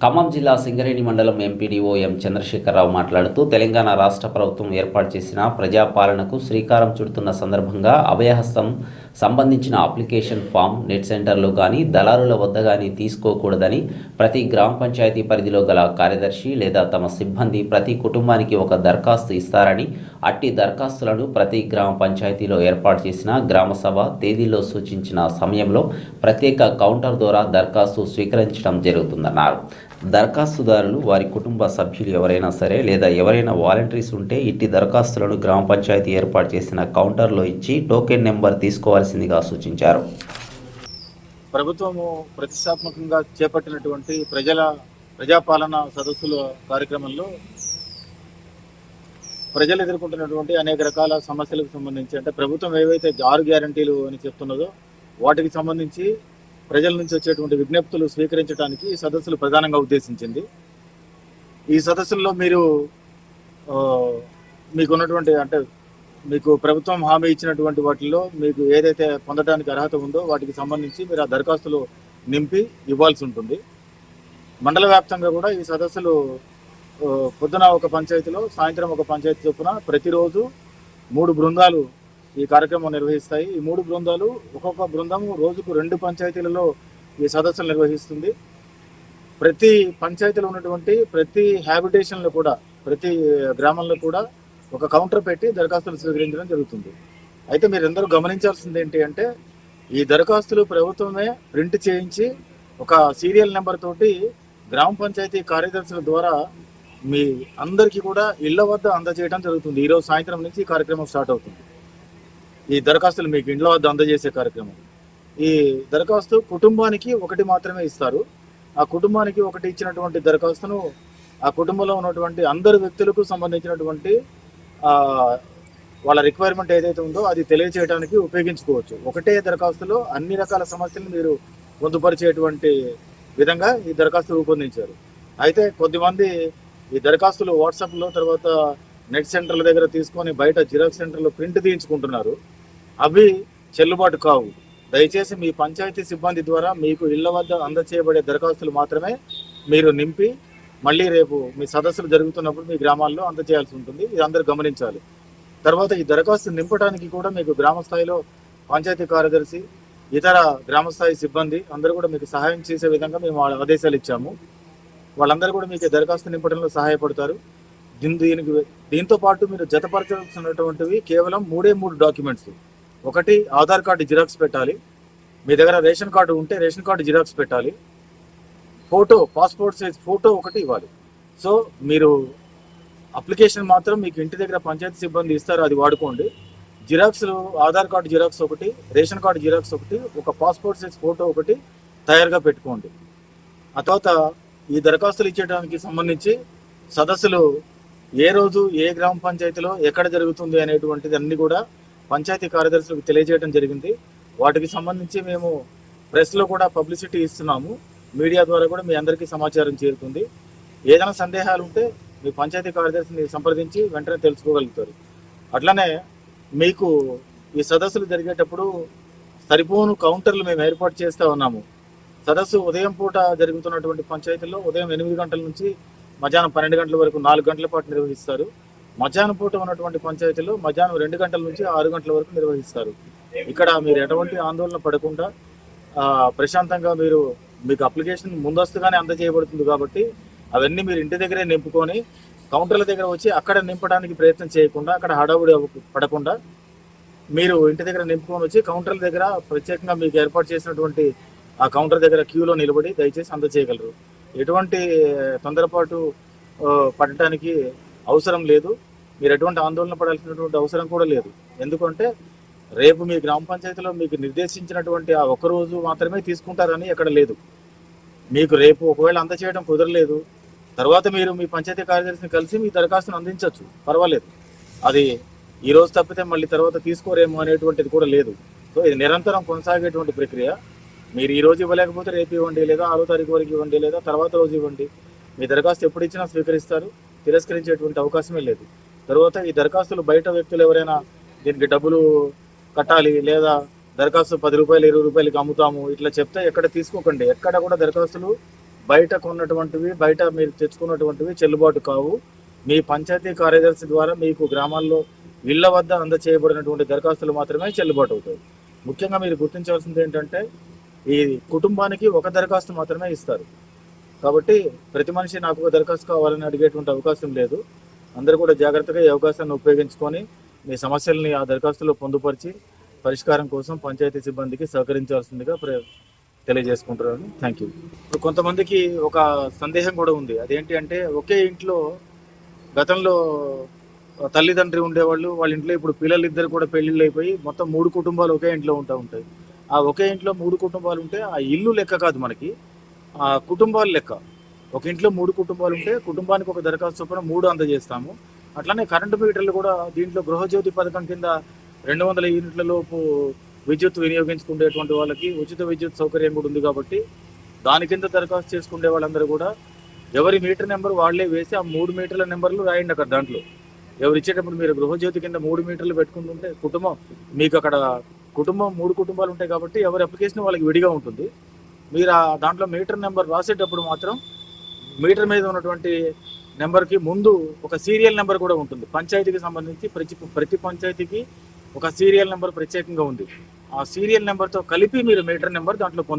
ఖమ్మం జిల్లా సింగరేణి మండలం ఎంపీడీఓ ఎం చంద్రశేఖరరావు మాట్లాడుతూ తెలంగాణ రాష్ట్ర ప్రభుత్వం ఏర్పాటు చేసిన ప్రజాపాలనకు శ్రీకారం చుడుతున్న సందర్భంగా అభయహస్తం సంబంధించిన అప్లికేషన్ ఫామ్ నెట్ సెంటర్లో కానీ దళారుల వద్ద కానీ తీసుకోకూడదని ప్రతి గ్రామ పంచాయతీ పరిధిలో గల కార్యదర్శి లేదా తమ సిబ్బంది ప్రతి కుటుంబానికి ఒక దరఖాస్తు ఇస్తారని అట్టి దరఖాస్తులను ప్రతి గ్రామ పంచాయతీలో ఏర్పాటు చేసిన గ్రామసభ తేదీలో సూచించిన సమయంలో ప్రత్యేక కౌంటర్ ద్వారా దరఖాస్తు స్వీకరించడం జరుగుతుందన్నారు. దరఖాస్తుదారులు వారి కుటుంబ సభ్యులు ఎవరైనా సరే లేదా ఎవరైనా వాలంటీర్స్ ఉంటే ఇట్టి దరఖాస్తులను గ్రామ పంచాయతీ ఏర్పాటు చేసిన కౌంటర్లో ఇచ్చి టోకెన్ నెంబర్ తీసుకోవాల్సిందిగా సూచించారు. ప్రభుత్వము ప్రతిష్టాత్మకంగా చేపట్టినటువంటి ప్రజల ప్రజాపాలన సదస్సుల కార్యక్రమంలో ప్రజలు ఎదుర్కొంటున్నటువంటి అనేక రకాల సమస్యలకు సంబంధించి అంటే ప్రభుత్వం ఏవైతే ఆరు గ్యారంటీలు అని చెప్తున్నదో వాటికి సంబంధించి ప్రజల నుంచి వచ్చేటువంటి విజ్ఞప్తులు స్వీకరించడానికి ఈ సదస్సులు ప్రధానంగా ఉద్దేశించింది. ఈ సదస్సుల్లో మీరు మీకున్నటువంటి అంటే మీకు ప్రభుత్వం హామీ ఇచ్చినటువంటి వాటిల్లో మీకు ఏదైతే పొందడానికి అర్హత ఉందో వాటికి సంబంధించి మీరు ఆ దరఖాస్తులు నింపి ఇవ్వాల్సి ఉంటుంది. మండల వ్యాప్తంగా కూడా ఈ సదస్సులు పొద్దున ఒక పంచాయతీలో సాయంత్రం ఒక పంచాయతీ చొప్పున ప్రతిరోజు మూడు బృందాలు ఈ కార్యక్రమం నిర్వహిస్తాయి. ఈ మూడు బృందాలు ఒక్కొక్క బృందం రోజుకు రెండు పంచాయతీలలో ఈ సదస్సులు నిర్వహిస్తుంది. ప్రతి పంచాయతీలో ఉన్నటువంటి ప్రతి హ్యాబిటేషన్లో కూడా ప్రతి గ్రామంలో కూడా ఒక కౌంటర్ పెట్టి దరఖాస్తులు స్వీకరించడం జరుగుతుంది. అయితే మీరు గమనించాల్సింది ఏంటి అంటే ఈ దరఖాస్తులు ప్రభుత్వమే ప్రింట్ చేయించి ఒక సీరియల్ నెంబర్ తోటి గ్రామ పంచాయతీ కార్యదర్శుల ద్వారా మీ అందరికీ కూడా ఇళ్ళ వద్ద అందజేయడం జరుగుతుంది. ఈరోజు సాయంత్రం నుంచి ఈ కార్యక్రమం స్టార్ట్ అవుతుంది. ఈ దరఖాస్తులు మీకు ఇంట్లో వద్ద అందజేసే కార్యక్రమం. ఈ దరఖాస్తు కుటుంబానికి ఒకటి మాత్రమే ఇస్తారు. ఆ కుటుంబానికి ఒకటి ఇచ్చినటువంటి దరఖాస్తును ఆ కుటుంబంలో ఉన్నటువంటి అందరు వ్యక్తులకు సంబంధించినటువంటి వాళ్ళ రిక్వైర్మెంట్ ఏదైతే ఉందో అది తెలియచేయడానికి ఉపయోగించుకోవచ్చు. ఒకటే దరఖాస్తులో అన్ని రకాల సమస్యలు మీరు పొందుపరిచేటువంటి విధంగా ఈ దరఖాస్తు రూపొందించారు. అయితే కొద్దిమంది ఈ దరఖాస్తులు వాట్సాప్లో తర్వాత నెట్ సెంటర్ల దగ్గర తీసుకొని బయట జిరాక్స్ సెంటర్లో ప్రింట్ తీయించుకుంటున్నారు. అవి చెల్లుబాటు కావు. దయచేసి మీ పంచాయతీ సిబ్బంది ద్వారా మీకు ఇళ్ళ వద్ద అందచేయబడే దరఖాస్తులు మాత్రమే మీరు నింపి మళ్ళీ రేపు మీ సదస్సులు జరుగుతున్నప్పుడు మీ గ్రామాల్లో అందచేయాల్సి ఉంటుంది. ఇది అందరూ గమనించాలి. తర్వాత ఈ దరఖాస్తు నింపడానికి కూడా మీకు గ్రామ స్థాయిలో పంచాయతీ కార్యదర్శి ఇతర గ్రామస్థాయి సిబ్బంది అందరూ కూడా మీకు సహాయం చేసే విధంగా మేము ఆదేశాలు ఇచ్చాము. వాళ్ళందరూ కూడా మీకు దరఖాస్తు నింపడంలో సహాయపడతారు. దీని దీనికి దీంతో పాటు మీరు జతపరచాల్సినటువంటివి కేవలం మూడే మూడు డాక్యుమెంట్స్. ఒకటి ఆధార్ కార్డు జిరాక్స్ పెట్టాలి. మీ దగ్గర రేషన్ కార్డు ఉంటే రేషన్ కార్డు జిరాక్స్ పెట్టాలి. ఫోటో పాస్పోర్ట్ సైజ్ ఫోటో ఒకటి ఇవ్వాలి. సో మీరు అప్లికేషన్ మాత్రం మీకు ఇంటి దగ్గర పంచాయతీ సిబ్బంది ఇస్తారు అది వాడుకోండి. జిరాక్స్లు ఆధార్ కార్డు జిరాక్స్ ఒకటి రేషన్ కార్డు జిరాక్స్ ఒకటి ఒక పాస్పోర్ట్ సైజ్ ఫోటో ఒకటి తయారుగా పెట్టుకోండి. ఆ తర్వాత ఈ దరఖాస్తులు ఇచ్చేయడానికి సంబంధించి సదస్సులు ఏ రోజు ఏ గ్రామ పంచాయతీలో ఎక్కడ జరుగుతుంది అనేటువంటిది అన్ని కూడా పంచాయతీ కార్యదర్శులకు తెలియజేయడం జరిగింది. వాటికి సంబంధించి మేము ప్రెస్లో కూడా పబ్లిసిటీ ఇస్తున్నాము. మీడియా ద్వారా కూడా మీ అందరికీ సమాచారం చేరుతుంది. ఏదైనా సందేహాలు ఉంటే మీ పంచాయతీ కార్యదర్శిని సంప్రదించి వెంటనే తెలుసుకోగలుగుతారు. అట్లనే మీకు ఈ సదస్సులు జరిగేటప్పుడు సరిపోను కౌంటర్లు మేము ఏర్పాటు చేస్తూ ఉన్నాము. సదస్సు ఉదయం పూట జరుగుతున్నటువంటి పంచాయతీల్లో ఉదయం ఎనిమిది గంటల నుంచి మధ్యాహ్నం పన్నెండు గంటల వరకు నాలుగు గంటల పాటు నిర్వహిస్తారు. మధ్యాహ్నం పూట ఉన్నటువంటి పంచాయతీలు మధ్యాహ్నం రెండు గంటల నుంచి ఆరు గంటల వరకు నిర్వహిస్తారు. ఇక్కడ మీరు ఎటువంటి ఆందోళన పడకుండా ప్రశాంతంగా మీరు మీకు అప్లికేషన్ ముందస్తుగానే అందజేయబడుతుంది కాబట్టి అవన్నీ మీరు ఇంటి దగ్గరే నింపుకొని కౌంటర్ల దగ్గర వచ్చి అక్కడ నింపడానికి ప్రయత్నం చేయకుండా అక్కడ హడావుడి పడకుండా మీరు ఇంటి దగ్గర నింపుకొని వచ్చి కౌంటర్ల దగ్గర ప్రత్యేకంగా మీకు ఏర్పాటు చేసినటువంటి ఆ కౌంటర్ దగ్గర క్యూలో నిలబడి దయచేసి అందజేయగలరు. ఎటువంటి తొందరపాటు పడటానికి అవసరం లేదు. మీరు ఎటువంటి ఆందోళన పడాల్సినటువంటి అవసరం కూడా లేదు. ఎందుకంటే రేపు మీ గ్రామ పంచాయతీలో మీకు నిర్దేశించినటువంటి ఆ ఒక్క రోజు మాత్రమే తీసుకుంటారని ఎక్కడ లేదు. మీకు రేపు ఒకవేళ అందచేయడం కుదరలేదు తర్వాత మీరు మీ పంచాయతీ కార్యదర్శిని కలిసి మీ దరఖాస్తును అందించవచ్చు. పర్వాలేదు. అది ఈ రోజు తప్పితే మళ్ళీ తర్వాత తీసుకోరేమో అనేటువంటిది కూడా లేదు. సో ఇది నిరంతరం కొనసాగేటువంటి ప్రక్రియ. మీరు ఈ రోజు ఇవ్వలేకపోతే రేపు ఇవ్వండి లేదా ఆరో తారీఖు వరకు ఇవ్వండి లేదా తర్వాత రోజు ఇవ్వండి. మీ దరఖాస్తు ఎప్పుడు ఇచ్చినా స్వీకరిస్తారు. తిరస్కరించేటువంటి అవకాశమే లేదు. తర్వాత ఈ దరఖాస్తులు బయట వ్యక్తులు ఎవరైనా దీనికి డబ్బులు కట్టాలి లేదా దరఖాస్తు పది రూపాయలు ఇరవై రూపాయలకి అమ్ముతాము ఇట్లా చెప్తే ఎక్కడ తీసుకోకండి. ఎక్కడ కూడా దరఖాస్తులు బయట కొన్నటువంటివి బయట మీరు తెచ్చుకున్నటువంటివి చెల్లుబాటు కావు. మీ పంచాయతీ కార్యదర్శి ద్వారా మీకు గ్రామాల్లో ఇళ్ళ వద్ద అందచేయబడినటువంటి దరఖాస్తులు మాత్రమే చెల్లుబాటు అవుతాయి. ముఖ్యంగా మీరు గుర్తించవలసింది ఏంటంటే ఈ కుటుంబానికి ఒక దరఖాస్తు మాత్రమే ఇస్తారు. కాబట్టి ప్రతి మనిషి నాకు ఒక దరఖాస్తు కావాలని అడిగేటువంటి అవకాశం లేదు. అందరూ కూడా జాగ్రత్తగా ఈ అవకాశాన్ని ఉపయోగించుకొని మీ సమస్యల్ని ఆ దరఖాస్తులో పొందుపరిచి పరిష్కారం కోసం పంచాయతీ సిబ్బందికి సహకరించాల్సిందిగా తెలియజేసుకుంటున్నాను. థ్యాంక్ యూ ఇప్పుడు కొంతమందికి ఒక సందేహం కూడా ఉంది. అదేంటి అంటే ఒకే ఇంట్లో గతంలో తల్లిదండ్రి ఉండేవాళ్ళు వాళ్ళ ఇంట్లో ఇప్పుడు పిల్లలు ఇద్దరు కూడా పెళ్ళిళ్ళు అయిపోయి మొత్తం మూడు కుటుంబాలు ఒకే ఇంట్లో ఉంటా ఉంటాయి. ఆ ఒకే ఇంట్లో మూడు కుటుంబాలు ఉంటే ఆ ఇల్లు లెక్క కాదు మనకి. ఆ కుటుంబాలు లెక్క. ఒక ఇంట్లో మూడు కుటుంబాలు ఉంటే కుటుంబానికి ఒక దరఖాస్తు చొప్పున మూడు అందజేస్తాము. అట్లానే కరెంటు మీటర్లు కూడా దీంట్లో గృహజ్యోతి పథకం కింద రెండు వందల యూనిట్ల లోపు విద్యుత్ వినియోగించుకునేటువంటి వాళ్ళకి ఉచిత విద్యుత్ సౌకర్యం కూడా ఉంది కాబట్టి దాని కింద దరఖాస్తు చేసుకునే వాళ్ళందరూ కూడా ఎవరి మీటర్ నెంబర్ వాళ్ళే వేసి ఆ మూడు మీటర్ల నెంబర్లు రాయండి అక్కడ దాంట్లో. ఎవరు ఇచ్చేటప్పుడు మీరు గృహజ్యోతి కింద మూడు మీటర్లు పెట్టుకుంటుంటే కుటుంబం మీకు అక్కడ కుటుంబం మూడు కుటుంబాలు ఉంటాయి కాబట్టి ఎవరి అప్లికేషన్ వాళ్ళకి విడిగా ఉంటుంది. మీరు ఆ దాంట్లో మీటర్ నెంబర్ రాసేటప్పుడు మాత్రం మీటర్ మీద ఉన్నటువంటి నెంబర్కి ముందు ఒక సీరియల్ నెంబర్ కూడా ఉంటుంది. పంచాయతీకి సంబంధించి ప్రతి ప్రతి పంచాయతీకి ఒక సీరియల్ నెంబర్ ప్రత్యేకంగా ఉంది. ఆ సీరియల్ నెంబర్తో కలిపి మీరు మీటర్ నెంబర్ దాంట్లో పొందు